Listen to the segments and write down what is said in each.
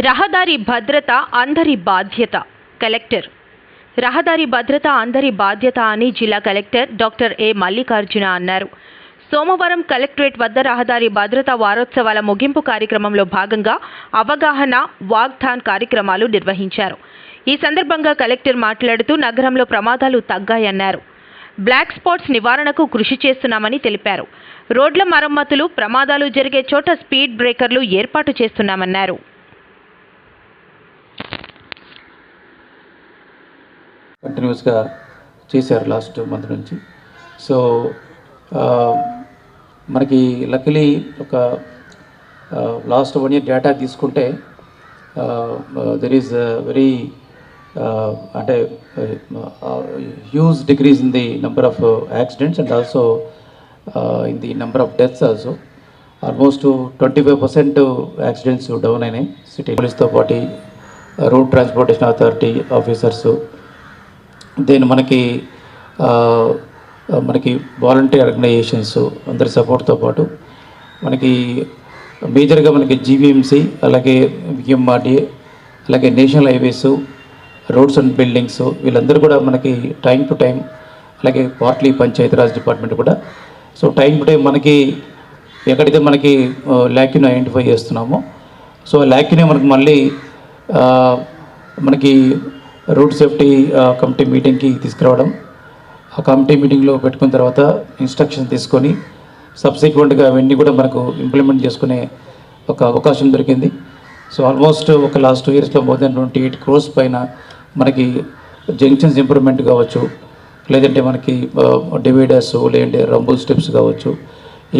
రహదారి భద్రత అందరి బాధ్యత. కలెక్టర్. రహదారి భద్రత అందరి బాధ్యత అని జిల్లా కలెక్టర్ డాక్టర్ ఏ మల్లికార్జున అన్నారు. సోమవారం కలెక్టరేట్ వద్ద రహదారి భద్రతా వారోత్సవాల ముగింపు కార్యక్రమంలో భాగంగా అవగాహన వాగ్దాన్ కార్యక్రమాలు నిర్వహించారు. ఈ సందర్భంగా కలెక్టర్ మాట్లాడుతూ నగరంలో ప్రమాదాలు తగ్గాయన్నారు. బ్లాక్ స్పాట్స్ నివారణకు కృషి చేస్తున్నామని తెలిపారు. రోడ్ల మరమ్మతులు ప్రమాదాలు జరిగే చోట స్పీడ్ బ్రేకర్లు ఏర్పాటు చేస్తున్నామన్నారు. కంటిన్యూస్గా చేశారు లాస్ట్ మంత్ నుంచి. సో మనకి లక్కలీ ఒక లాస్ట్ వన్ ఇయర్ డేటా తీసుకుంటే దెర్ ఈజ్ వెరీ అంటే huge decrease in the number of accidents and also in the number of deaths also almost twenty five percent accidents down అయినాయి. City పోలీస్తో పాటు road transportation authority officers then మనకి మనకి volunteer organisations అందరి సపోర్ట్తో పాటు మనకి మేజర్గా మనకి జీవీఎంసీ అలాగే విఎంఆర్డీఏ అలాగే national highways roads and buildings వీళ్ళందరూ కూడా మనకి టైం టు టైం అలాగే పార్ట్లీ పంచాయతీరాజ్ డిపార్ట్మెంట్ కూడా. సో టైం టు టైం మనకి ఎక్కడైతే మనకి ల్యాక్ని ఐడెంటిఫై చేస్తున్నామో సో ల్యాక్ని మనకి మళ్ళీ మనకి రోడ్ సేఫ్టీ కమిటీ మీటింగ్కి తీసుకురావడం. ఆ కమిటీ మీటింగ్లో పెట్టుకున్న తర్వాత ఇన్స్ట్రక్షన్ తీసుకొని సబ్సిక్వెంట్గా అవన్నీ కూడా మనకు ఇంప్లిమెంట్ చేసుకునే ఒక అవకాశం దొరికింది. సో ఆల్మోస్ట్ ఒక లాస్ట్ టూ ఇయర్స్లో more than twenty eight crores పైన మనకి జంక్షన్స్ ఇంప్రూవ్మెంట్ కావచ్చు లేదంటే మనకి డివైడర్స్ లేదంటే రంబుల్ స్టెప్స్ కావచ్చు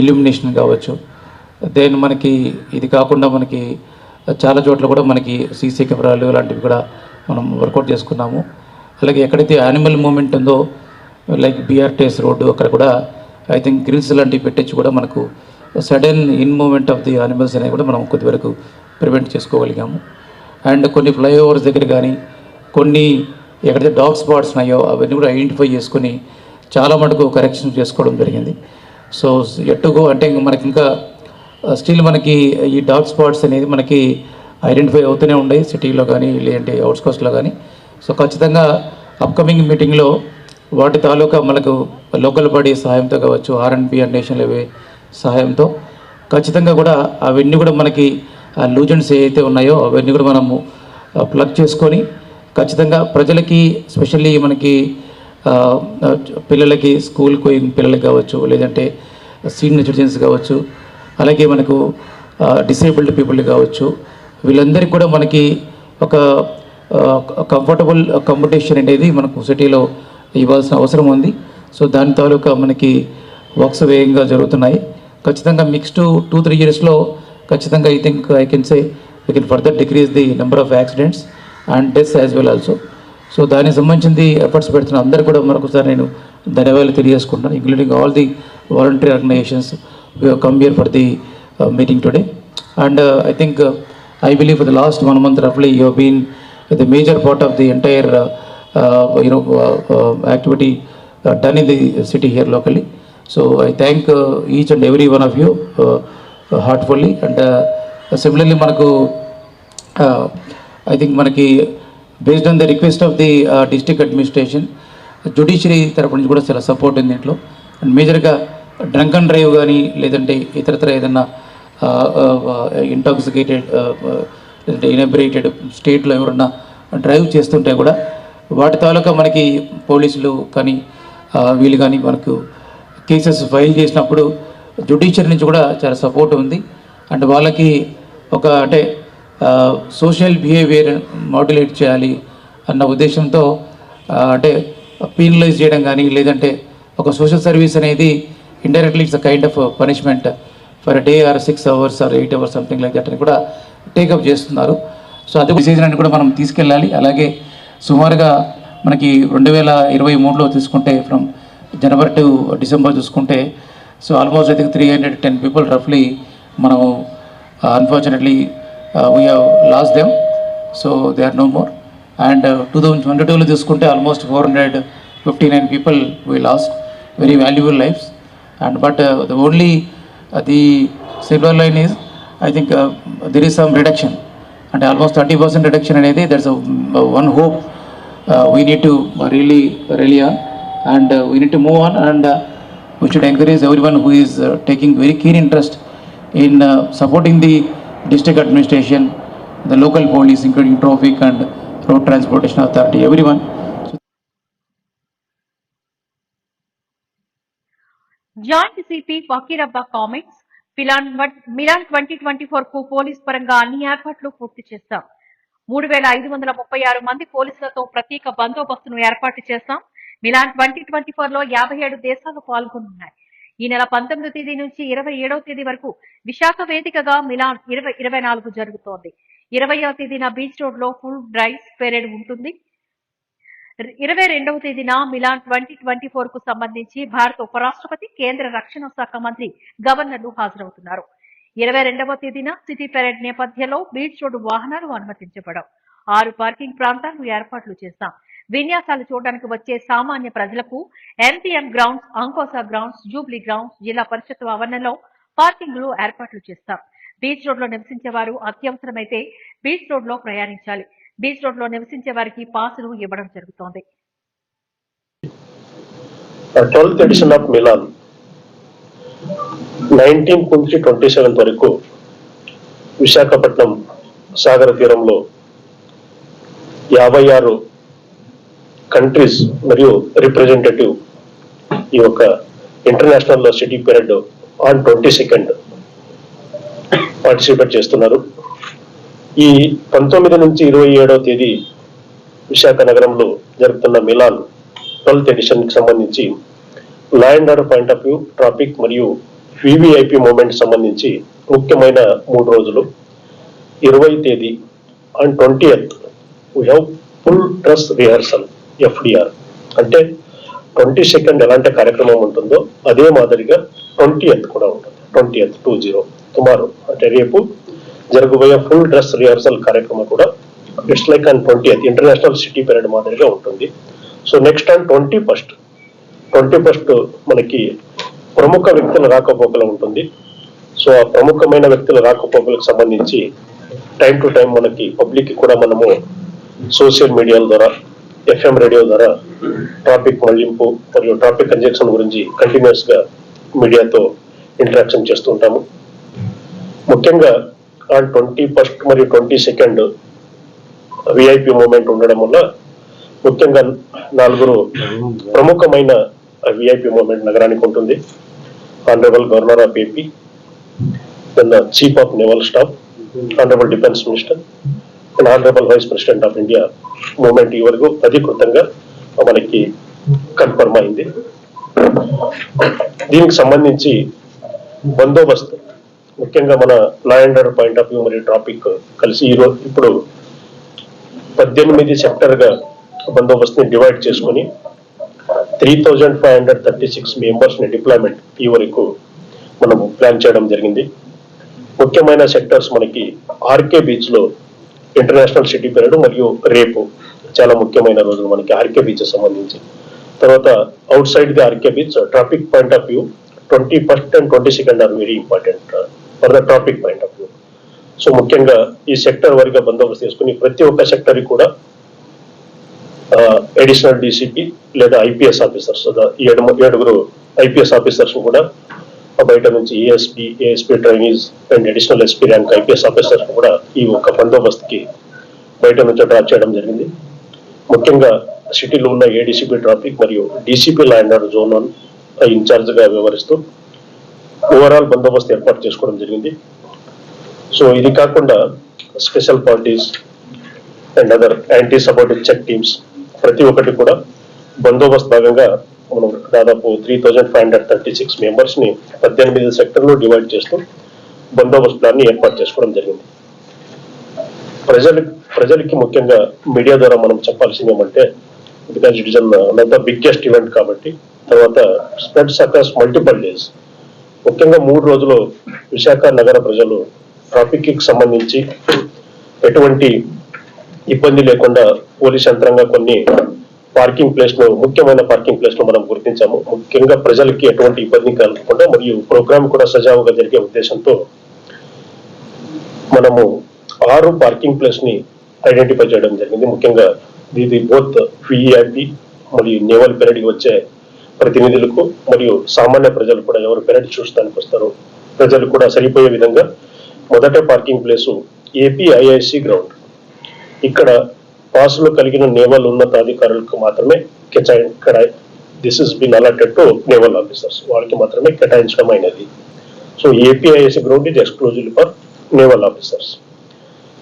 ఇల్యూమినేషన్ కావచ్చు. దెన్ మనకి ఇది కాకుండా మనకి చాలా చోట్ల కూడా మనకి సీసీ కెమెరాలు లాంటివి కూడా మనం వర్కౌట్ చేసుకున్నాము. అలాగే ఎక్కడైతే యానిమల్ మూమెంట్ ఉందో like B R T S road అక్కడ కూడా ఐ థింక్ గ్రిల్స్ లాంటివి పెట్టించి కూడా మనకు sudden in movement of the animals అనేవి కూడా మనం కొద్దివరకు ప్రివెంట్ చేసుకోగలిగాము. అండ్ కొన్ని ఫ్లైఓవర్స్ దగ్గర కానీ కొన్ని ఎక్కడైతే డాగ్ స్పాట్స్ ఉన్నాయో అవన్నీ కూడా ఐడెంటిఫై చేసుకొని చాలా మటుకు కరెక్షన్ చేసుకోవడం జరిగింది. సో ఎట్టుకు అంటే ఇంక మనకి ఇంకా స్టిల్ మనకి ఈ డాగ్ స్పాట్స్ అనేది మనకి ఐడెంటిఫై అవుతూనే ఉన్నాయి సిటీలో కానీ లేదంటే అవుట్స్కోస్ట్లో కానీ. సో ఖచ్చితంగా అప్కమింగ్ మీటింగ్లో వాటి తాలూకా మనకు లోకల్ బాడీ సహాయంతో కావచ్చు ఆర్ఎన్పి అండ్ నేషనల్ హైవే సహాయంతో ఖచ్చితంగా కూడా అవన్నీ కూడా మనకి ఆ ఏవైతే ఉన్నాయో అవన్నీ కూడా మనము ప్లగ్ చేసుకొని ఖచ్చితంగా ప్రజలకి స్పెషల్లీ మనకి పిల్లలకి స్కూల్ పోయిన పిల్లలకి కావచ్చు లేదంటే సీనియర్ సిటిజన్స్ కావచ్చు అలాగే మనకు డిసేబుల్డ్ పీపుల్ కావచ్చు వీళ్ళందరికీ కూడా మనకి ఒక కంఫర్టబుల్ కాంపిటీషన్ అనేది మనకు సిటీలో ఇవ్వాల్సిన అవసరం ఉంది. సో దాని తాలూకా మనకి వర్క్స్ వేగంగా జరుగుతున్నాయి. ఖచ్చితంగా నెక్స్ట్ టూ త్రీ ఇయర్స్లో ఖచ్చితంగా I think I can say we can further decrease the number of accidents and deaths as well also so దానికి సంబంధించింది ఎఫర్ట్స్ పెడుతున్న అందరూ కూడా మరొకసారి నేను ధన్యవాదాలు తెలియజేసుకుంటాను including all the voluntary organisations come here for the meeting today and I think I believe the last one month రఫ్లీ you been the major part of the entire you know activity done in the city here locally so I thank each and every one of you heartfully and similarly మనకు I think మనకి based on the request of the district administration judiciary తరపు నుంచి కూడా చాలా support ఉంది దీంట్లో and మేజర్గా drunk and drive కానీ లేదంటే ఇతరత్ర ఏదన్నా ఇంటాక్సికేటెడ్ లేదంటే ఇనబ్రేటెడ్ స్టేట్లో ఎవరన్నా డ్రైవ్ చేస్తుంటే కూడా వాటి తాలూకా మనకి పోలీసులు కానీ వీళ్ళు కానీ మనకు కేసెస్ ఫైల్ చేసినప్పుడు జుడిషియరీ నుంచి కూడా చాలా సపోర్ట్ ఉంది. అండ్ వాళ్ళకి ఒక అంటే సోషల్ బిహేవియర్ మాడ్యులేట్ చేయాలి అన్న ఉద్దేశంతో అంటే పీనలైజ్ చేయడం కానీ లేదంటే ఒక సోషల్ సర్వీస్ అనేది indirectly it's a kind of punishment for day or six hours or eight hours something like that అని కూడా టేకప్ చేస్తున్నారు. సో అదే డిసిజన్ అని కూడా మనం తీసుకెళ్ళాలి. అలాగే సుమారుగా మనకి రెండు వేల ఇరవై మూడులో తీసుకుంటే ఫ్రమ్ జనవరి టు డిసెంబర్ చూసుకుంటే so almost I think three hundred ten people రఫ్లీ మనం unfortunately we have lost them so they are no more and two thousand twenty టూలో తీసుకుంటే almost four hundred fifty nine people we lost very valuable lifes and but the only the silver line is I think there is some reduction అంటే almost thirty percent reduction అనేది that's one hope we need to really really and we need to move on and we should encourage every one who is taking very keen interest in supporting the district administration the local police including traffic and road transportation authority every one joint C P Fakirappa comments Milan Milan twenty twenty fork police పరంగా అన్ని ఏర్పాట్లు పూర్తి చేస్తాం. మూడు వేల ఐదు వందల ముప్పై ఆరు మంది పోలీసులతో ప్రత్యేక బందోబస్తును ఏర్పాటు చేస్తాం. మిలాన్ ట్వంటీ ట్వంటీ ఫోర్లో యాభై ఏడు దేశాలు పాల్గొనున్నాయి. ఈ నెల పంతొమ్మిదో తేదీ నుంచి ఇరవై ఏడవ తేదీ వరకు విశాఖ వేదికగా మిలాన్ ఇరవై ఇరవై నాలుగు జరుగుతోంది. ఇరవయవ తేదీన బీచ్ రోడ్లో ఫుల్ డ్రైవ్ పెరేడ్ ఉంటుంది. ఇరవై రెండవ తేదీన మిలాన్ ట్వంటీ ట్వంటీ ఫోర్కు సంబంధించి భారత ఉపరాష్ట్రపతి కేంద్ర రక్షణ శాఖ మంత్రి గవర్నర్లు హాజరవుతున్నారు. ఇరవై రెండవ తేదీన సిటీ పెరేడ్ నేపథ్యంలో బీచ్ రోడ్డు వాహనాలు అనుమతించబడవు. ఆరు పార్కింగ్ ప్రాంతాలను ఏర్పాట్లు చేస్తాం విన్యాసాలు చూడడానికి వచ్చే సామాన్య ప్రజలకు MPM grounds Ankosa grounds jubilee grounds Zilla Parishad ఆవరణలో పార్కింగ్లు ఏర్పాట్లు చేస్తాం. బీచ్ రోడ్లో నివసించే వారు అత్యవసరమైతే బీచ్ రోడ్లో ప్రయాణించాలి. బీచ్ రోడ్లో నివసించే వారికి పాసులు ఇవ్వడం జరుగుతోంది. Twelfth edition of Milan nineteenth నుంచి ట్వంటీ సెవెంత్ వరకు విశాఖపట్నం సాగర తీరంలో యాభై ఆరు కంట్రీస్ మరియు రిప్రజెంటేటివ్ ఈ యొక్క international city period on twenty second participate చేస్తున్నారు. ఈ పంతొమ్మిది నుంచి ఇరవై ఏడవ తేదీ విశాఖ నగరంలో జరుగుతున్న మిలాన్ ట్వెల్త్ ఎడిషన్కి సంబంధించి law and order point of view traffic మరియు వివిఐపి మూమెంట్ సంబంధించి ముఖ్యమైన మూడు రోజులు. ఇరవై తేదీ and twenty eighth we have full dress rehearsal FDR అంటే ట్వంటీ సెకండ్ ఎలాంటి కార్యక్రమం ఉంటుందో అదే మాదిరిగా ట్వంటీ ఎయిత్ కూడా ఉంటుంది. Twenty eighth two zero tomorrow అంటే రేపు జరగబోయే ఫుల్ డ్రెస్ రిహర్సల్ కార్యక్రమం కూడా it's like and twenty international city period మాదిరిగా ఉంటుంది. So next and twenty first twenty first మనకి ప్రముఖ వ్యక్తుల రాకపోకలు ఉంటుంది. సో ఆ ప్రముఖమైన వ్యక్తుల రాకపోకలకు సంబంధించి టైం టు టైం మనకి పబ్లిక్ కూడా మనము సోషల్ మీడియాల ద్వారా ఎఫ్ఎం రేడియో ద్వారా ట్రాఫిక్ మళ్ళింపు మరియు ట్రాఫిక్ కంజెక్షన్ గురించి కంటిన్యూస్గా మీడియాతో ఇంటరాక్షన్ చేస్తూ ఉంటాము. ముఖ్యంగా ట్వంటీ ఫస్ట్ మరియు ట్వంటీ సెకండ్ విఐపి మూమెంట్ ఉండడం వల్ల ముఖ్యంగా నలుగురు ప్రముఖమైన విఐపి మూమెంట్ నగరానికి ఉంటుంది. Honourable governor of AP then the chief of naval staff honourable defence minister and honourable vice president of India movement ఈ వరకు అధికృతంగా మనకి కన్ఫర్మ్ అయింది. దీనికి సంబంధించి బందోబస్తు ముఖ్యంగా మన law and order point of view మరియు ట్రాఫిక్ కలిసి ఈరోజు ఇప్పుడు పద్దెనిమిది సెక్టర్గా బందోబస్తుని డివైడ్ చేసుకుని three thousand five hundred thirty six మెంబర్స్ని డిప్లాయ్మెంట్ ఈ వరకు మనం ప్లాన్ చేయడం జరిగింది. ముఖ్యమైన సెక్టర్స్ మనకి ఆర్కే బీచ్లో ఇంటర్నేషనల్ సిటీ పీరియడ్ మరియు రేపు చాలా ముఖ్యమైన రోజులు మనకి ఆర్కే బీచ్ సంబంధించి. తర్వాత outside the RK beach traffic point of view twenty first and twenty second are very important. For the traffic point of view so ముఖ్యంగా ఈ సెక్టర్ వారిగా బందోబస్తు చేసుకుని ప్రతి ఒక్క సెక్టర్ కూడా అడిషనల్ డీసీపీ లేదా ఐపీఎస్ ఆఫీసర్స్ ఏడు ఏడుగురు ఐపీఎస్ ఆఫీసర్స్ కూడా బయట నుంచి ASP ASP trainees and additional SP rank IPS officers కూడా ఈ ఒక బందోబస్తుకి బయట నుంచి డ్రాప్ చేయడం జరిగింది. ముఖ్యంగా సిటీలో ఉన్న ఏడీసీపీ ట్రాఫిక్ మరియు డీసీపీ ల్యాండ్ జోన్ వన్ ఇన్ఛార్జ్గా వ్యవహరిస్తూ ఓవరాల్ బందోబస్తు ఏర్పాటు చేసుకోవడం జరిగింది. సో ఇది కాకుండా special parties and other anti supportive check teams ప్రతి ఒక్కటి కూడా బందోబస్తు భాగంగా మనం దాదాపు three thousand five hundred thirty six మెంబర్స్ని పద్దెనిమిది సెక్టర్లో డివైడ్ చేస్తూ బందోబస్తు ప్లాన్ని ఏర్పాటు చేసుకోవడం జరిగింది. ప్రజలు ప్రజలకి ముఖ్యంగా మీడియా ద్వారా మనం చెప్పాల్సింది ఏమంటే because it is an biggest event కాబట్టి తర్వాత స్ప్రెడ్స్ అక్రాస్ మల్టిపల్ డేస్ ముఖ్యంగా మూడు రోజులు విశాఖ నగర ప్రజలు ట్రాఫిక్కి సంబంధించి ఎటువంటి ఇబ్బంది లేకుండా పోలీస్ యంత్రంగా కొన్ని పార్కింగ్ ప్లేస్ను ముఖ్యమైన పార్కింగ్ ప్లేస్ను మనం గుర్తించాము. ముఖ్యంగా ప్రజలకి ఎటువంటి ఇబ్బంది కలగకుండా మరియు ప్రోగ్రామ్ కూడా సజావుగా జరిగే ఉద్దేశంతో మనము ఆరు పార్కింగ్ ప్లేస్ని ఐడెంటిఫై చేయడం జరిగింది. ముఖ్యంగా ఇది బోత్ విఐపి మరియు నేవల్ పెరడికి వచ్చే ప్రతినిధులకు మరియు సామాన్య ప్రజలు కూడా ఎవరు పెరటి చూడడానికి వస్తారో ప్రజలు కూడా సరిపోయే విధంగా మొదట పార్కింగ్ ప్లేసు ఏపీఐఐసి గ్రౌండ్. ఇక్కడ పాసులు కలిగిన నేవల్ ఉన్నతాధికారులకు మాత్రమే కేటాయి ఇక్కడ this is been allotted to naval officers వాళ్ళకి మాత్రమే కేటాయించడం అయినది. So APIS ground is exclusive for naval officers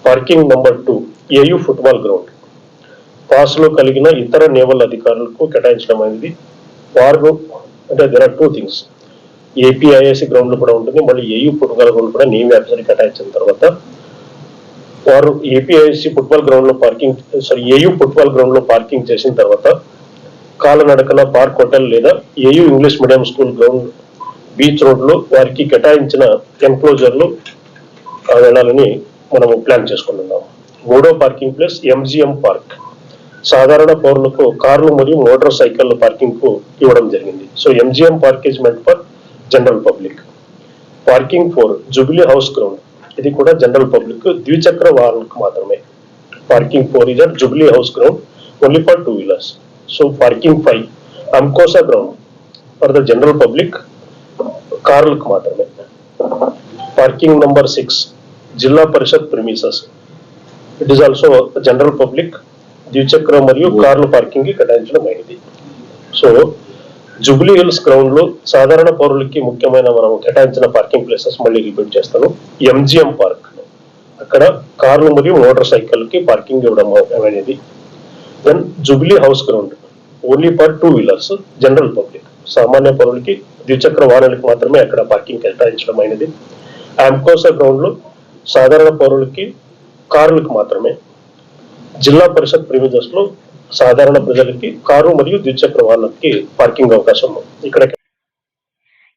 parking number two AU football ground పాసులు కలిగిన ఇతర నేవల్ అధికారులకు కేటాయించడం అనేది వారు అంటే there are two things APIS ground కూడా ఉంటుంది మళ్ళీ ఏయూ ఫుట్బాల్ గ్రౌండ్ కూడా నేవీ యాప్సరీ కేటాయించిన తర్వాత వారు ఏపీఐసి ఫుట్బాల్ గ్రౌండ్లో పార్కింగ్ సారీ ఏయూ ఫుట్బాల్ గ్రౌండ్లో పార్కింగ్ చేసిన తర్వాత కాలనడకన పార్క్ హోటల్ లేదా AU English medium school ground beach రోడ్లో వారికి కేటాయించిన ఎన్క్లోజర్లో ఆ, వెళ్ళాలని మనము ప్లాన్ చేసుకుంటున్నాము. మూడో పార్కింగ్ ప్లేస్ ఎంజిఎం పార్క్ సాధారణ పౌరులకు కార్లు మరియు మోటార్ సైకిల్ పార్కింగ్కు ఇవ్వడం జరిగింది. So MGM park meant for general public. Parking four jubilee house ground. ఇది కూడా జనరల్ పబ్లిక్. ద్విచక్ర వాహనాలకు మాత్రమే. Parking four is at jubilee house ground only for two wheelers. So parking five Ankosa ground for the general public కార్లకు మాత్రమే. Parking number six Zilla Parishad premises. It is also general public ద్విచక్ర మరియు కార్ల parking కేటాయించడం అయింది so Jubilee hills గ్రౌండ్లో సాధారణ పౌరులకి ముఖ్యమైన మనం కేటాయించిన పార్కింగ్ ప్లేసెస్ మళ్ళీ రిపీట్ చేస్తాను. MGM park. అక్కడ కార్లు మరియు మోటార్ సైకిల్కి పార్కింగ్ ఇవ్వడం అనేది. Then jubilee house ground. Only for two wheelers general public. సామాన్య పౌరులకి ద్విచక్ర వాహనాలకు మాత్రమే అక్కడ పార్కింగ్ కేటాయించడం అయినది. ఆంకోసా గ్రౌండ్లో సాధారణ పౌరులకి కార్లకు మాత్రమే జిల్లా పరిషత్ ప్రిమిజెస్లో సాధారణ ప్రజలకి కారు మరియు ద్విచక్ర వాహనాలకి పార్కింగ్ అవకాశం ఇక్కడ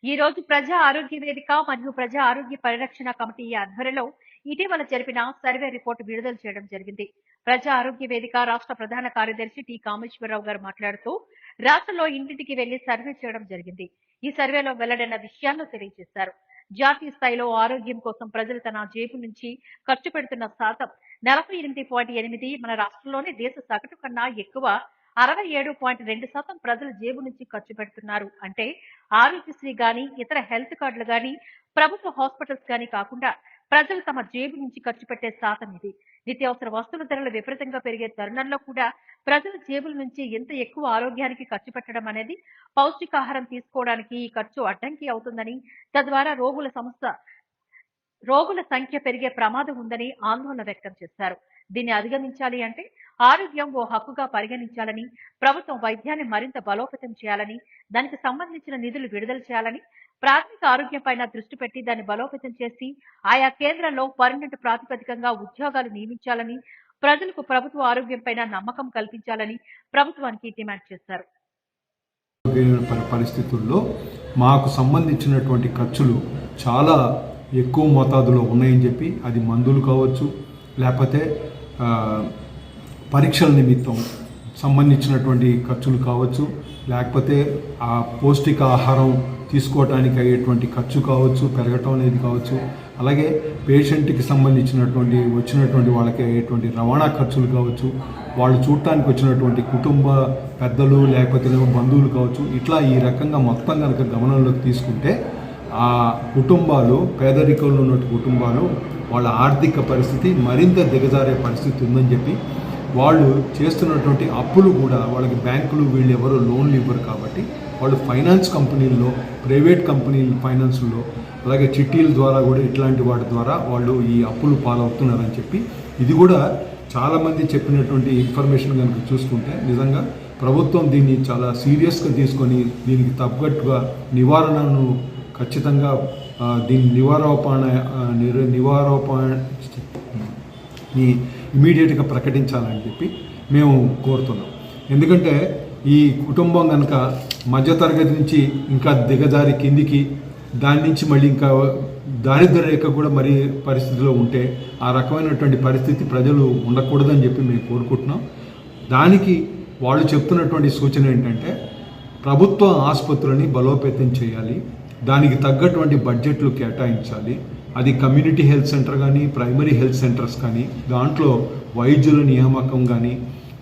ఈ రోజు ప్రజా ఆరోగ్య వేదిక మరియు ప్రజా ఆరోగ్య పరిరక్షణ కమిటీ ఆధ్వర్యంలో ఇటీవల జరిపిన సర్వే రిపోర్టు విడుదల చేయడం జరిగింది. ప్రజా ఆరోగ్య వేదిక రాష్ట్ర ప్రధాన కార్యదర్శి టి కామేశ్వరరావు గారు మాట్లాడుతూ రాష్ట్రంలో ఇంటింటికి వెళ్ళి సర్వే చేయడం జరిగింది. ఈ సర్వేలో వెల్లడైన విషయాలను తెలియజేశారు. జాతీయ స్థాయిలో ఆరోగ్యం కోసం ప్రజలు తన జేబు నుంచి ఖర్చు పెడుతున్న శాతం నలభై ఎనిమిది పాయింట్ ఎనిమిది మన రాష్ట్రంలోనే దేశ సగటు కన్నా ఎక్కువ అరవై ఏడు పాయింట్ రెండు శాతం ప్రజలు జేబు నుంచి ఖర్చు పెడుతున్నారు. అంటే ఆరోగ్యశ్రీ గాని ఇతర హెల్త్ కార్డులు గాని ప్రభుత్వ హాస్పిటల్స్ గాని కాకుండా ప్రజలు తమ జేబు నుంచి ఖర్చు పెట్టే శాతం ఇది. నిత్యావసర వస్తువుల ధరలు విపరీతంగా పెరిగే తరుణంలో కూడా ప్రజల జేబుల నుంచి ఎంత ఎక్కువ ఆరోగ్యానికి ఖర్చు పెట్టడం అనేది పౌష్టికాహారం తీసుకోవడానికి ఈ ఖర్చు అడ్డంకి అవుతుందని తద్వారా రోగుల సంస్థ రోగుల సంఖ్య పెరిగే ప్రమాదం ఉందని ఆందోళన వ్యక్తం చేశారు. దీన్ని అధిగమించాలి అంటే ఆరోగ్యం ఓ హక్కుగా పరిగణించాలని ప్రభుత్వం వైద్యాన్ని మరింత బలోపేతం చేయాలని దానికి సంబంధించిన నిధులు విడుదల చేయాలని ప్రాథమిక ఆరోగ్యం పైన దృష్టి పెట్టి దాన్ని బలోపేతం చేసి ఆయా కేంద్రంలో పర్మనెంట్ ప్రాతిపదికంగా ఉద్యోగాలు నియమించాలని ప్రజలకు ప్రభుత్వ ఆరోగ్యం పైన నమ్మకం కల్పించాలని ప్రభుత్వానికి డిమాండ్ చేశారు. పరిస్థితుల్లో మాకు సంబంధించినటువంటి ఖర్చులు చాలా ఎక్కువ మోతాదులో ఉన్నాయని చెప్పి అది మందులు కావచ్చు లేకపోతే పరీక్షల నిమిత్తం సంబంధించినటువంటి ఖర్చులు కావచ్చు లేకపోతే ఆ పౌష్టిక ఆహారం తీసుకోవటానికి అయ్యేటువంటి ఖర్చు కావచ్చు పెరగటం అనేది కావచ్చు అలాగే పేషెంట్కి సంబంధించినటువంటి వచ్చినటువంటి వాళ్ళకి అయ్యేటువంటి రవాణా ఖర్చులు కావచ్చు వాళ్ళు చూడటానికి వచ్చినటువంటి కుటుంబ పెద్దలు లేకపోతే బంధువులు కావచ్చు ఇట్లా ఈ రకంగా మొత్తం కనుక గమనంలోకి తీసుకుంటే ఆ కుటుంబాలు పేదరికంలో ఉన్న కుటుంబాలు వాళ్ళ ఆర్థిక పరిస్థితి మరింత దిగజారే పరిస్థితి ఉందని చెప్పి వాళ్ళు చేస్తున్నటువంటి అప్పులు కూడా వాళ్ళకి బ్యాంకులు వీళ్ళు ఎవరు లోన్లు ఇవ్వరు కాబట్టి వాళ్ళు ఫైనాన్స్ కంపెనీల్లో ప్రైవేట్ కంపెనీల ఫైనాన్స్లో అలాగే చిట్టీల ద్వారా కూడా ఇట్లాంటి వాటి ద్వారా వాళ్ళు ఈ అప్పులు పాలవుతున్నారని చెప్పి ఇది కూడా చాలామంది చెప్పినటువంటి ఇన్ఫర్మేషన్ కనుక చూసుకుంటే నిజంగా ప్రభుత్వం దీన్ని చాలా సీరియస్గా తీసుకొని దీనికి తగ్గట్టుగా నివారణను ఖచ్చితంగా దీని నివారోపణ నివారోపణ ఇమీడియట్గా ప్రకటించాలని చెప్పి మేము కోరుతున్నాం. ఎందుకంటే ఈ కుటుంబం కనుక మధ్యతరగతి నుంచి ఇంకా దిగజారి కిందికి దాని నుంచి మళ్ళీ ఇంకా దారిద్ర్య రేఖ కూడా మరి పరిస్థితిలో ఉంటే ఆ రకమైనటువంటి పరిస్థితి ప్రజలు ఉండకూడదని చెప్పి మేము కోరుకుంటున్నాం. దానికి వాళ్ళు చెప్తున్నటువంటి సూచన ఏంటంటే ప్రభుత్వ ఆసుపత్రులని బలోపేతం చేయాలి. దానికి తగ్గటువంటి బడ్జెట్లు కేటాయించాలి. అది కమ్యూనిటీ హెల్త్ సెంటర్ కానీ ప్రైమరీ హెల్త్ సెంటర్స్ కానీ దాంట్లో వైద్యుల నియామకం కానీ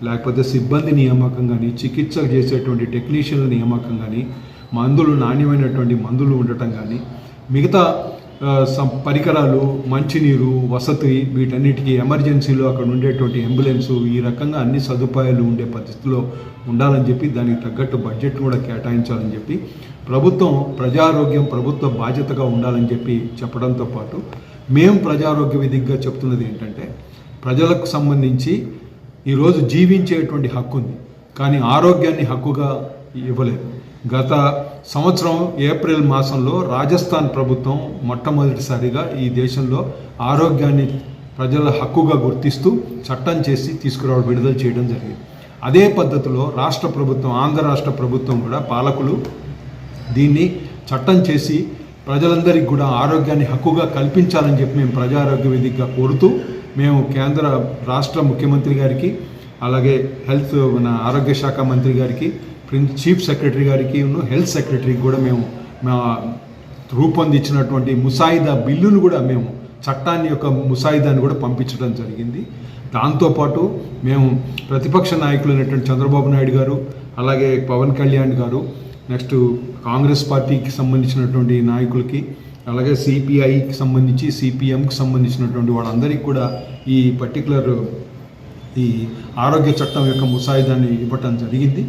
లేకపోతే సిబ్బంది నియామకం కానీ చికిత్స చేసేటువంటి టెక్నీషియన్ల నియామకం కానీ మందులు నాణ్యమైనటువంటి మందులు ఉండటం కానీ మిగతా పరికరాలు మంచినీరు వసతి వీటన్నిటికీ ఎమర్జెన్సీలో అక్కడ ఉండేటువంటి అంబులెన్సు ఈ రకంగా అన్ని సదుపాయాలు ఉండే పరిస్థితిలో ఉండాలని చెప్పి దానికి తగ్గట్టు బడ్జెట్ కూడా కేటాయించాలని చెప్పి ప్రభుత్వం ప్రజారోగ్యం ప్రభుత్వ బాధ్యతగా ఉండాలని చెప్పి చెప్పడంతో పాటు మేము ప్రజారోగ్య విధిగా చెప్తున్నది ఏంటంటే ప్రజలకు సంబంధించి ఈరోజు జీవించేటువంటి హక్కు ఉంది కానీ ఆరోగ్యాన్ని హక్కుగా ఇవ్వలేదు. గత సంవత్సరం ఏప్రిల్ మాసంలో రాజస్థాన్ ప్రభుత్వం మొట్టమొదటిసారిగా ఈ దేశంలో ఆరోగ్యాన్ని ప్రజల హక్కుగా గుర్తిస్తూ చట్టం చేసి తీసుకురావడం విడుదల చేయడం జరిగింది. అదే పద్ధతిలో రాష్ట్ర ప్రభుత్వం ఆంధ్ర రాష్ట్ర ప్రభుత్వం కూడా పాలకులు దీన్ని చట్టం చేసి ప్రజలందరికీ కూడా ఆరోగ్యాన్ని హక్కుగా కల్పించాలని చెప్పి మేము ప్రజారోగ్య వేదికగా కోరుతూ మేము కేంద్ర రాష్ట్ర ముఖ్యమంత్రి గారికి అలాగే హెల్త్ మన ఆరోగ్య శాఖ మంత్రి గారికి ప్రిన్ చీఫ్ సెక్రటరీ గారికి హెల్త్ సెక్రటరీకి కూడా మేము మా రూపొందించినటువంటి ముసాయిదా బిల్లును కూడా మేము చట్టాన్ని యొక్క ముసాయిదాన్ని కూడా పంపించడం జరిగింది. దాంతోపాటు మేము ప్రతిపక్ష నాయకులు అయినటువంటి చంద్రబాబు నాయుడు గారు అలాగే పవన్ కళ్యాణ్ గారు నెక్స్ట్ కాంగ్రెస్ పార్టీకి సంబంధించినటువంటి నాయకులకి అలాగే సిపిఐకి సంబంధించి సిపిఎంకి సంబంధించినటువంటి వాళ్ళందరికీ కూడా ఈ పర్టికులర్ ఈ ఆరోగ్య చట్టం యొక్క ముసాయిదాన్ని ఇవ్వటం జరిగింది.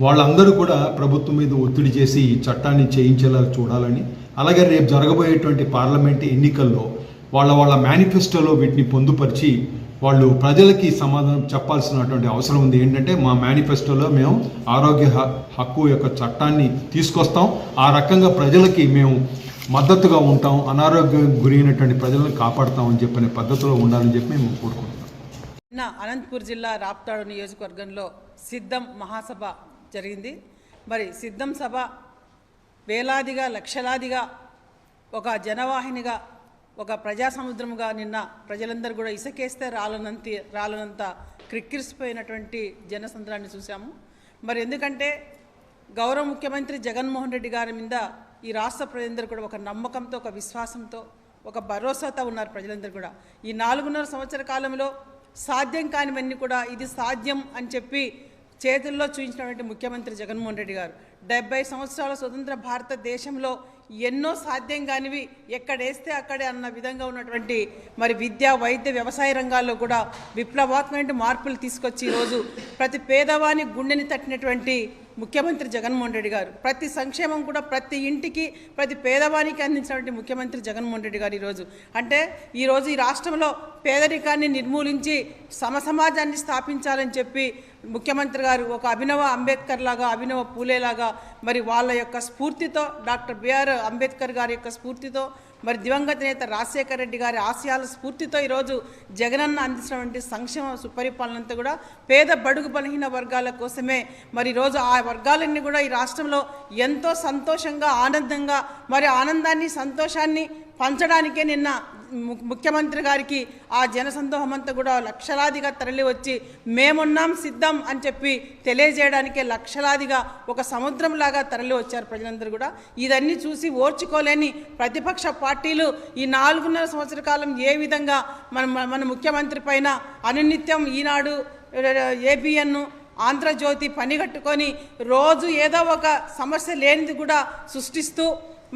వాళ్ళందరూ కూడా ప్రభుత్వం మీద ఒత్తిడి చేసి ఈ చట్టాన్ని చేయించేలా చూడాలని అలాగే రేపు జరగబోయేటువంటి పార్లమెంట్ ఎన్నికల్లో వాళ్ళ వాళ్ళ మేనిఫెస్టోలో వీటిని పొందుపరిచి వాళ్ళు ప్రజలకి సమాధానం చెప్పాల్సినటువంటి అవసరం ఉంది. ఏంటంటే మా మేనిఫెస్టోలో మేము ఆరోగ్య హక్కు యొక్క చట్టాన్ని తీసుకొస్తాం. ఆ రకంగా ప్రజలకి మేము మద్దతుగా ఉంటాం. అనారోగ్యం గురైనటువంటి ప్రజలను కాపాడుతామని చెప్పిన పద్ధతిలో ఉండాలని చెప్పి మేము కోరుకుంటున్నాం. నిన్న అనంతపూర్ జిల్లా రాప్తాడు నియోజకవర్గంలో సిద్ధం మహాసభ జరిగింది. మరి సిద్ధం సభ వేలాదిగా లక్షలాదిగా ఒక జనవాహినిగా ఒక ప్రజా సముద్రముగా నిన్న ప్రజలందరూ కూడా ఇసకేస్తే రాలనంత రాలనంత క్రిక్కిరిసిపోయినటువంటి జనసంద్రాన్ని చూసాము మరి ఎందుకంటే గౌరవ ముఖ్యమంత్రి జగన్మోహన్ రెడ్డి గారి మీద ఈ రాష్ట్ర ప్రజలందరూ కూడా ఒక నమ్మకంతో ఒక విశ్వాసంతో ఒక భరోసాతో ఉన్నారు ప్రజలందరూ కూడా. ఈ నాలుగున్నర సంవత్సర కాలంలో సాధ్యం కానివన్నీ కూడా ఇది సాధ్యం అని చెప్పి చేతుల్లో చూపించినటువంటి ముఖ్యమంత్రి జగన్మోహన్ రెడ్డి గారు. డెబ్బై సంవత్సరాల స్వతంత్ర భారతదేశంలో ఎన్నో సాధ్యం కానివి ఎక్కడేస్తే అక్కడే అన్న విధంగా ఉన్నటువంటి మరి విద్య వైద్య వ్యవసాయ రంగాల్లో కూడా విప్లవాత్మక మార్పులు తీసుకొచ్చి ఈరోజు ప్రతి పేదవాని గుండెని తట్టినటువంటి ముఖ్యమంత్రి జగన్మోహన్ రెడ్డి గారు. ప్రతి సంక్షేమం కూడా ప్రతి ఇంటికి ప్రతి పేదవానికి అందించినటువంటి ముఖ్యమంత్రి జగన్మోహన్ రెడ్డి గారు ఈరోజు. అంటే ఈరోజు ఈ రాష్ట్రంలో పేదరికాన్ని నిర్మూలించి సమసమాజాన్ని స్థాపించాలని చెప్పి ముఖ్యమంత్రి గారు ఒక అభినవ అంబేద్కర్ లాగా అభినవ పూలే లాగా మరి వాళ్ళ యొక్క స్ఫూర్తితో డాక్టర్ బిఆర్ అంబేద్కర్ గారి యొక్క స్ఫూర్తితో మరి దివంగత నేత రాజశేఖర రెడ్డి గారి ఆశయాల స్ఫూర్తితో ఈరోజు జగనన్న అందించినటువంటి సంక్షేమ సుపరిపాలనంతా కూడా పేద బడుగు బలహీన వర్గాల కోసమే. మరి ఈరోజు ఆ వర్గాలన్నీ కూడా ఈ రాష్ట్రంలో ఎంతో సంతోషంగా ఆనందంగా మరి ఆనందాన్ని సంతోషాన్ని పంచడానికే నిన్న ముఖ్యమంత్రి గారికి ఆ జనసందోహం అంతా కూడా లక్షలాదిగా తరలివచ్చి మేమున్నాం సిద్ధం అని చెప్పి తెలియజేయడానికే లక్షలాదిగా ఒక సముద్రంలాగా తరలి వచ్చారు ప్రజలందరూ కూడా. ఇదన్నీ చూసి ఓర్చుకోలేని ప్రతిపక్ష పార్టీలు ఈ నాలుగున్నర సంవత్సర కాలం ఏ విధంగా మన మన- ముఖ్యమంత్రి పైన అనునిత్యం ఈనాడు ఏబిఎన్ను ఆంధ్రజ్యోతి పనిగట్టుకొని రోజు ఏదో ఒక సమస్య లేనిది కూడా సృష్టిస్తూ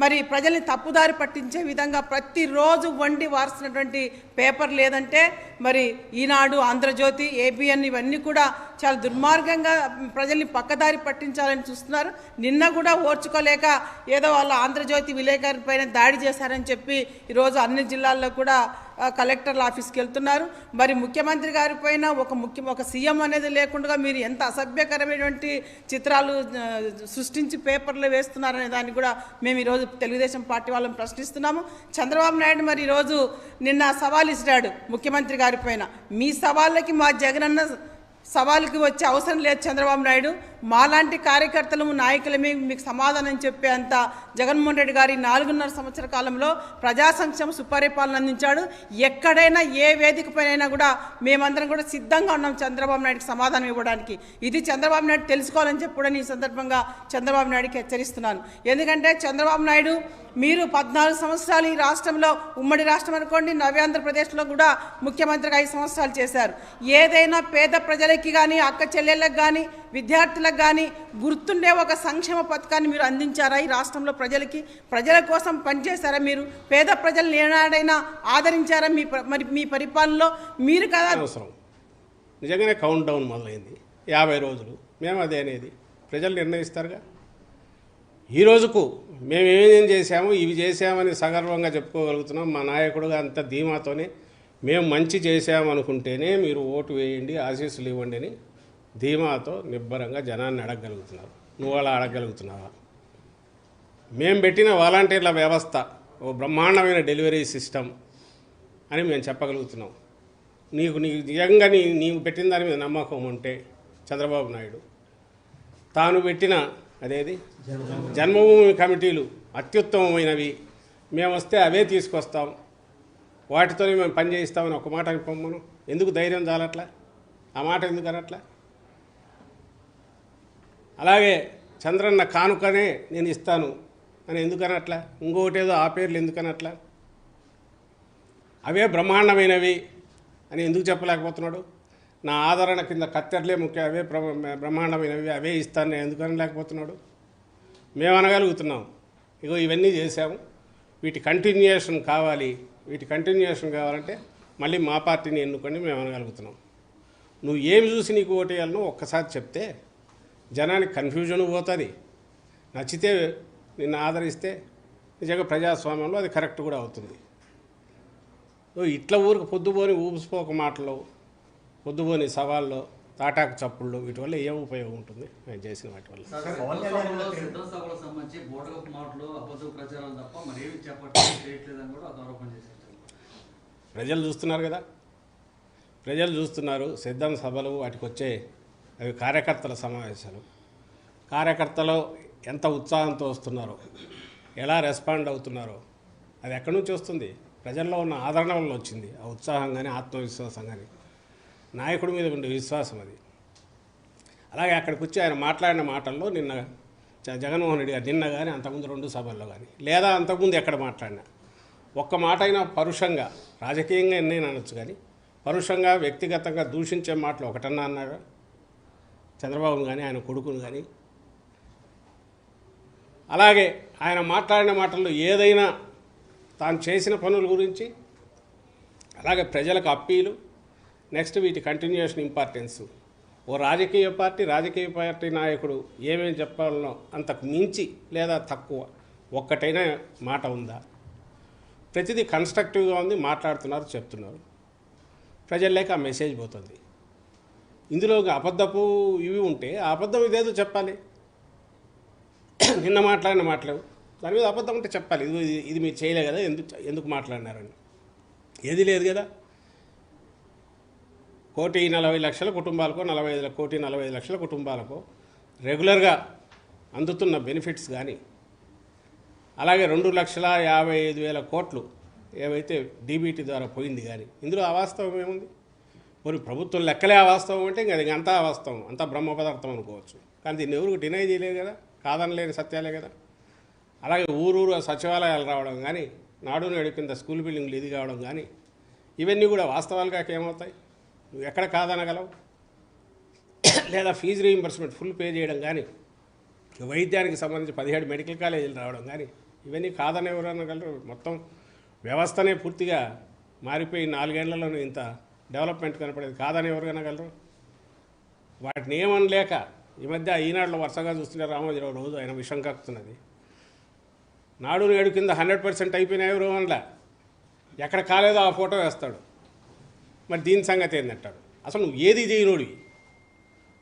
మరి ప్రజల్ని తప్పుదారి పట్టించే విధంగా ప్రతిరోజు వండి వారసినటువంటి పేపర్ లేదంటే మరి ఈనాడు ఆంధ్రజ్యోతి ఏబిఎన్ ఇవన్నీ కూడా చాలా దుర్మార్గంగా ప్రజల్ని పక్కదారి పట్టించాలని చూస్తున్నారు. నిన్న కూడా ఓర్చుకోలేక ఏదో వాళ్ళ ఆంధ్రజ్యోతి విలేకరి పైన దాడి చేశారని చెప్పి ఈరోజు అన్ని జిల్లాల్లో కూడా కలెక్టర్ల ఆఫీస్కి వెళ్తున్నారు. మరి ముఖ్యమంత్రి గారి పైన ఒక ముఖ్య ఒక సీఎం అనేది లేకుండా మీరు ఎంత అసభ్యకరమైనటువంటి చిత్రాలు సృష్టించి పేపర్లో వేస్తున్నారనే దాన్ని కూడా మేము ఈరోజు తెలుగుదేశం పార్టీ వాళ్ళని ప్రశ్నిస్తున్నాము. చంద్రబాబు నాయుడు మరి ఈరోజు నిన్న సవాల్ ఇసిరాడు ముఖ్యమంత్రి గారి పైన. మీ సవాళ్ళకి మా జగనన్న సవాలుకి వచ్చే అవసరం లేదు చంద్రబాబు నాయుడు. మాలాంటి కార్యకర్తలము నాయకులమే మీకు సమాధానం చెప్పే అంత జగన్మోహన్ రెడ్డి గారి నాలుగున్నర సంవత్సర కాలంలో ప్రజా సంక్షేమ సుపరిపాలన అందించాడు. ఎక్కడైనా ఏ వేదిక కూడా మేమందరం కూడా సిద్ధంగా ఉన్నాం చంద్రబాబు నాయుడుకి సమాధానం ఇవ్వడానికి. ఇది చంద్రబాబు నాయుడు తెలుసుకోవాలని చెప్పి కూడా ఈ సందర్భంగా చంద్రబాబు నాయుడుకి హెచ్చరిస్తున్నాను. ఎందుకంటే చంద్రబాబు నాయుడు మీరు పద్నాలుగు సంవత్సరాలు ఈ రాష్ట్రంలో ఉమ్మడి రాష్ట్రం అనుకోండి నవ్యాంధ్రప్రదేశ్లో కూడా ముఖ్యమంత్రిగా ఐదు సంవత్సరాలు చేశారు. ఏదైనా పేద ప్రజలకి కానీ అక్క చెల్లెళ్ళకి కానీ విద్యార్థులకు కానీ గుర్తుండే ఒక సంక్షేమ పథకాన్ని మీరు అందించారా ఈ రాష్ట్రంలో ప్రజలకి? ప్రజల కోసం పనిచేశారా మీరు? పేద ప్రజలను ఏనాడైనా ఆదరించారా మీ మరి మీ పరిపాలనలో? మీరు కదా అవసరం నిజంగానే కౌంట్ డౌన్ మొదలైంది. యాభై రోజులు. మేము అదే అనేది. ప్రజలు నిర్ణయిస్తారుగా? ఈ రోజుకు మేము ఏమేం చేశాము? ఇవి చేశామని సగర్వంగా చెప్పుకోగలుగుతున్నాం. మా నాయకుడుగా అంత ధీమాతోనే మేము మంచి చేశామనుకుంటేనే మీరు ఓటు వేయండి ఆశీస్సులు ఇవ్వండి అని ధీమాతో నిబ్బరంగా జనాన్ని అడగగలుగుతున్నారు. నువ్వు అలా అడగగలుగుతున్నావా? మేము పెట్టిన వాలంటీర్ల వ్యవస్థ ఓ బ్రహ్మాండమైన డెలివరీ సిస్టమ్ అని మేము చెప్పగలుగుతున్నాం. నీకు నీ నిజంగా నీ నీవు పెట్టిన దాని మీద నమ్మకం ఉంటే చంద్రబాబు నాయుడు తాను పెట్టిన అదేది? జన్మభూమి. కమిటీలు అత్యుత్తమమైనవి. మేము వస్తే అవే తీసుకొస్తాం. వాటితోనే మేము పని చేయిస్తామని ఒక మాట పొమ్మను. ఎందుకు ధైర్యం చాలట్లా? ఆ మాట ఎందుకు అనట్లా? అలాగే చంద్రన్న కానుకనే నేను ఇస్తాను అని ఎందుకు అనట్లా? ఇంకొకటి ఏదో ఆ పేర్లు ఎందుకు అనట్లా? అవే బ్రహ్మాండమైనవి అని ఎందుకు చెప్పలేకపోతున్నాడు? నా ఆదరణ కింద కత్తెరలే ముఖ్య అవే బ్రహ్మాండమైనవి అవే ఇస్తాను నేను. లేకపోతున్నాడు? మేము అనగలుగుతున్నాం ఇగో ఇవన్నీ చేశాము. వీటి కంటిన్యూయేషన్ కావాలి. వీటి కంటిన్యూయేషన్ కావాలంటే మళ్ళీ మా పార్టీని ఎన్నుకొని మేము అనగలుగుతున్నాం నువ్వు ఏమి చూసి నీకు ఓటేయాలనో ఒక్కసారి చెప్తే జనానికి కన్ఫ్యూజన్ పోతుంది. నచ్చితే నిన్ను ఆదరిస్తే నిజంగా ప్రజాస్వామ్యంలో అది కరెక్ట్ కూడా అవుతుంది. ఇట్లా ఊరికి పొద్దుపోని ఊపిసిపోక మాటలు పొద్దుపోని సవాళ్ళు తాటాకు చప్పుళ్ళు వీటి వల్ల ఏం ఉపయోగం ఉంటుంది? నేను చేసిన వాటి వల్ల. ప్రజలు చూస్తున్నారు కదా? ప్రజలు చూస్తున్నారు సిద్ధం సభలు వాటికి వచ్చే అవి కార్యకర్తల సమావేశాలు. కార్యకర్తలు ఎంత ఉత్సాహంతో వస్తున్నారో ఎలా రెస్పాండ్ అవుతున్నారో అది ఎక్కడి నుంచి వస్తుంది? ప్రజల్లో ఉన్న ఆదరణ వల్ల వచ్చింది ఆ ఉత్సాహం కానీ ఆత్మవిశ్వాసం కానీ నాయకుడి మీద ఉండే విశ్వాసం అది. అలాగే అక్కడికి వచ్చి ఆయన మాట్లాడిన మాటల్లో నిన్న జ- జగన్మోహన్ రెడ్డి గారు నిన్న కానీ అంతకుముందు రెండు సభల్లో కానీ లేదా అంతకుముందు ఎక్కడ మాట్లాడినా ఒక్క మాట అయినా పరుషంగా రాజకీయంగా ఎన్నైనా అనొచ్చు కానీ పరుషంగా వ్యక్తిగతంగా దూషించే మాటలు ఒకటన్నా అన్నారా? చంద్రబాబును కానీ ఆయన కొడుకును కానీ అలాగే ఆయన మాట్లాడిన మాటల్లో ఏదైనా తాను చేసిన పనుల గురించి అలాగే ప్రజలకు అప్పీలు నెక్స్ట్ వీటి కంటిన్యూషన్ ఇంపార్టెన్స్ ఓ రాజకీయ పార్టీ రాజకీయ పార్టీ నాయకుడు ఏమేమి చెప్పాలనో అంతకు మించి లేదా తక్కువ ఒక్కటైనా మాట ఉందా? ప్రతిదీ కన్స్ట్రక్టివ్గా ఉంది మాట్లాడుతున్నారు చెప్తున్నారు. ప్రజల్లోకి ఆ మెసేజ్ పోతుంది. ఇందులో అబద్ధపు ఇవి ఉంటే ఆ అబద్ధం ఇదేదో చెప్పాలి. నిన్న మాట్లాడిన మాట్లాడు దాని మీద అబద్ధం ఉంటే చెప్పాలి. ఇది ఇది- ఇది మీరు చేయలే కదా ఎందుకు ఎందుకు మాట్లాడినారని. ఏది లేదు కదా? కోటి నలభై లక్షల కుటుంబాలకు నలభై ఐదు కోటి నలభై ఐదు లక్షల కుటుంబాలకు రెగ్యులర్గా అందుతున్న బెనిఫిట్స్ కానీ అలాగే రెండు లక్షల యాభై ఐదు వేల కోట్లు ఏవైతే డీబీటీ ద్వారా పోయింది కానీ ఇందులో అవాస్తవం ఏముంది? మరి ప్రభుత్వం లెక్కలే అవాస్తవం అంటే ఇంకా అది అంతా అవాస్తవం అంతా బ్రహ్మ పదార్థం అనుకోవచ్చు. కానీ దీన్ని ఎవరు డినై చేయలేదు కదా కాదనలేని సత్యాలే కదా. అలాగే ఊరూరు సచివాలయాలు రావడం కానీ నాడు నేడు కింద స్కూల్ బిల్డింగ్లు ఇది కావడం కానీ ఇవన్నీ కూడా వాస్తవాలుగా ఏమవుతాయి? నువ్వు ఎక్కడ కాదనగలవు? లేదా ఫీజు రీయింబర్స్మెంట్ ఫుల్ పే చేయడం కానీ వైద్యానికి సంబంధించి పదిహేడు మెడికల్ కాలేజీలు రావడం కానీ ఇవన్నీ కాదని ఎవరనగలరు మొత్తం వ్యవస్థనే పూర్తిగా మారిపోయి నాలుగేళ్ళలోనే ఇంత డెవలప్మెంట్ కనపడేది కాదని ఎవరు అనగలరు వాటిని ఏమనలేక ఈ మధ్య ఈనాడులో వరుసగా చూస్తుంటే రామోజీరావు రోజు ఆయన విషం కక్కుతున్నది. నాడు నేడు కింద హండ్రెడ్ పర్సెంట్ అయిపోయినాయి ఎవరు అనలే ఎక్కడ కాలేదో ఆ ఫోటో వేస్తాడు. మరి దీని సంగతి ఏందంటారు? అసలు నువ్వు ఏది చేయనోడివి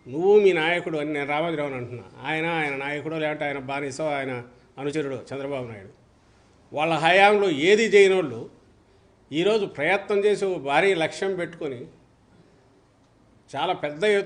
నువ్వు మీ నాయకుడు అని నేను రామోజీరావు అంటున్నా. ఆయన ఆయన నాయకుడు లేదంటే ఆయన బానిసో ఆయన అనుచరుడు చంద్రబాబు నాయుడు. వాళ్ళ హయాంలో ఏది చేయనోళ్ళు ఈరోజు ప్రయత్నం చేసి భారీ లక్ష్యం పెట్టుకొని చాలా పెద్ద